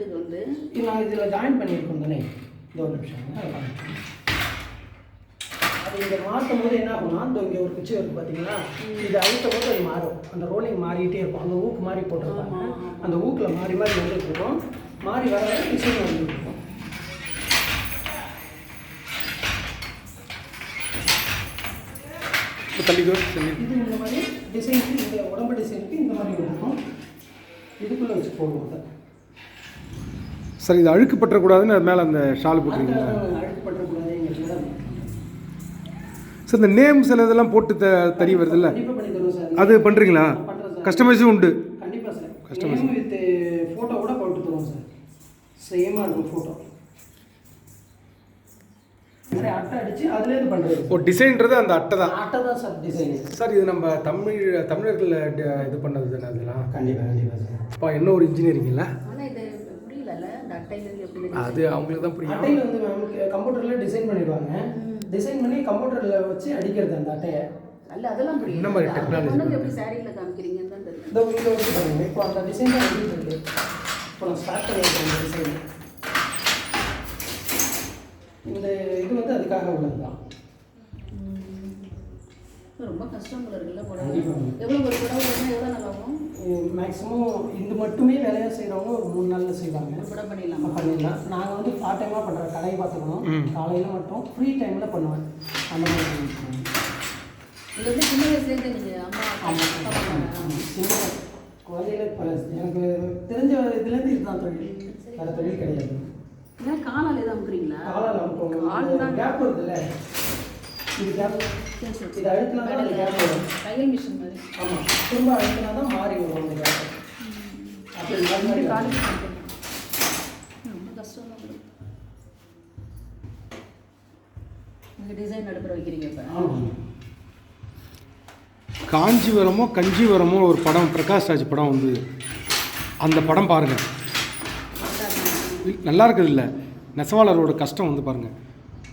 இது வந்து இது நான் இதில் ஜாயின் பண்ணியிருக்கோம் தானே? இந்த ஒரு நிமிஷம். அதை இங்கே மாற்றும் போது என்ன ஆகும்னா இந்த இங்கே ஒரு குச்சி இருக்குது பார்த்தீங்களா இது அழுத்த போது அது மாறும். அந்த ரோலிங் மாறிட்டே இருக்கும். அந்த ஊக்கு மாறி போட்டிருப்பாங்க. அந்த ஊக்கில் மாறி மாறி வந்துட்டு இருக்கும். மாறி வர வர டிசைன் வந்துட்டு இருக்கும். இது இந்த மாதிரி டிசைனுக்கு இந்த உடம்பு டிசைனுக்கு இந்த மாதிரி இருக்கும். இதுக்குள்ளே வச்சு போடுவோம் அதை. சார் இது அழுக்கு பற்றக்கூடாதுன்னு அது மேலே அந்த ஷால் போட்டிருக்கீங்களா? சார் இந்த நேம் சில இதெல்லாம் போட்டு த தறி வருதுல்ல? அது பண்ணுறீங்களா கஸ்டமைஸும் உண்டு. நேம் வித் ஃபோட்டோவோட போட்டு தருவோம் சார் சேமாக இருக்கும் ஃபோட்டோ நிறைய அட்டை அடித்து அதுலேருந்து பண்ணுறது ஓ டிசைன்றது அந்த அட்டை தான். அட்டை தான் சார் டிசைனு சார் இது நம்ம தமிழ் தமிழர்கள் ட- இது பண்ணது தானே அதெல்லாம்? கண்டிப்பாக கண்டிப்பாக சார். அப்பா என்ன ஒரு இன்ஜினியரிங் இல்லை ஆனால் இது புரியலல்ல இந்த அட்டையிலேருந்து எப்படி அது அவங்களுக்கு தான் புரியும். அட்டையில் வந்து மேம் கம்ப்யூட்டரில் டிசைன் பண்ணிடுவாங்க. டிசைன் பண்ணி கம்ப்யூட்டரில் வச்சு அடிக்கிறது அந்த அட்டையை. அல்ல அதெல்லாம் புரியல என்ன மாதிரி வந்து எப்படி சாரியில் காமிக்கிறீங்கன்னு தான் இந்த வச்சு பாருங்க. இப்போ அந்த டிசைன் தான் இருக்கு? இப்போ நான் ஸ்டார்ட் பண்ணியிருக்கேன் இந்த டிசைன் இந்த இது வந்து அதுக்காக உள்ளது தான் ரொம்ப கஷ்டம் போல இருக்குல்ல புடவை. எவ்வளோ ஒரு புடவை எவ்வளோ நல்லா ஆகும்? மேக்ஸிமம் இது மட்டுமே வேலையாக செய்கிறவங்க ஒரு மூணு நாளில் செய்வாங்க. புடவை பண்ணிடலாமா? நம்ம பண்ணிடலாம். நாங்கள் வந்து பார்ட் டைமாக பண்ணுற கடையை பார்த்துக்கணும். காலையில் மட்டும் ஃப்ரீ டைமில் பண்ணுவேன். அந்த மாதிரி. இது வந்து சின்ன வயசுலேருந்து நீங்கள் அம்மா. சின்ன குழந்தையில எனக்கு தெரிஞ்ச இதுலேருந்து இதுதான் தொழில். வேறு தொழில் கிடையாது. ஏன் காலால் எதாவது அமுக்குறீங்களா? காலால் நமக்கு கால் தான் கேப் வருதுல்ல இது கேப் சரி, சரி. இது அழுத்தினா தான் அந்த கேப் வரும். தையல் மிஷின் மாதிரி. ஆமாம் திரும்ப அழுத்தினா தான் மாறி வரும் அந்த கேப் அப்படி மாறி மாறி காலுக்கு பண்ணிக்கலாம். ரொம்ப கஷ்டம் தான் உங்களுக்கு. நீங்க டிசைன் நடுப்புற வைக்கிறீங்க இப்போ. ஆமாம் காஞ்சிபுரமோ கஞ்சிபுரமோ ஒரு படம் பிரகாஷ் ராஜ் படம் வந்து அந்த படம் பாருங்கள் நல்லா இருக்குது இல்லை. நெசவாளரோட கஷ்டம் வந்து பாருங்கள்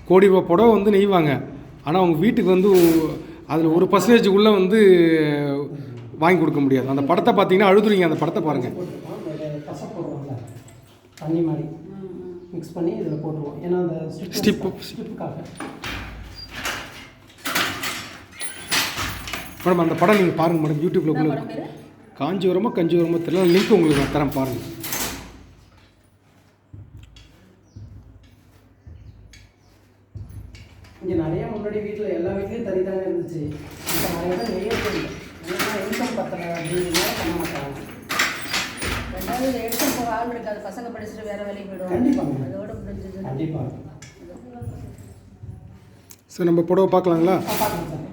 கோடி ரூபா புடவை வந்து நெய்வாங்க. ஆனால் அவங்க வீட்டுக்கு வந்து அதில் ஒரு பர்சன்டேஜ் உள்ளே வந்து வாங்கி கொடுக்க முடியாது. அந்த படத்தை பார்த்தீங்கன்னா அழுதுறீங்க. அந்த படத்தை பாருங்கள் தண்ணி மாதிரி மிக்ஸ் பண்ணி இதில் போட்டுருவோம் ஏன்னா அந்த Strip. ஸ்டிப்புக்காக. மேடம் அந்த படம் நீங்கள் பாருங்கள் மேடம். யூடியூப்பில் பேரு? காஞ்சிபுரமோ கஞ்சிபுரமோ தெரியல. லிங்க் உங்களுக்கு நான் தரேன் பாருங்கள் இங்கே நிறைய முன்னாடி வீட்டில் எல்லா வீட்லேயும் தறி தானே இருந்துச்சு. இப்போ நிறைய பேர் நெய்யறது ஏன்னா இன்கம் பத்தலை அப்படிங்கிறதுனால பண்ண மாட்டாங்க. ரெண்டாவது எடுத்து போக ஆள் இருக்காது பசங்க படிச்சுட்டு வேற வேலைக்கு போயிடுவாங்க. கண்டிப்பாங்க. அதோட முடிஞ்சது. கண்டிப்பாக சார் நம்ம புடவை பார்க்கலாங்களா? பார்க்கலாம் சார். ரொம்ப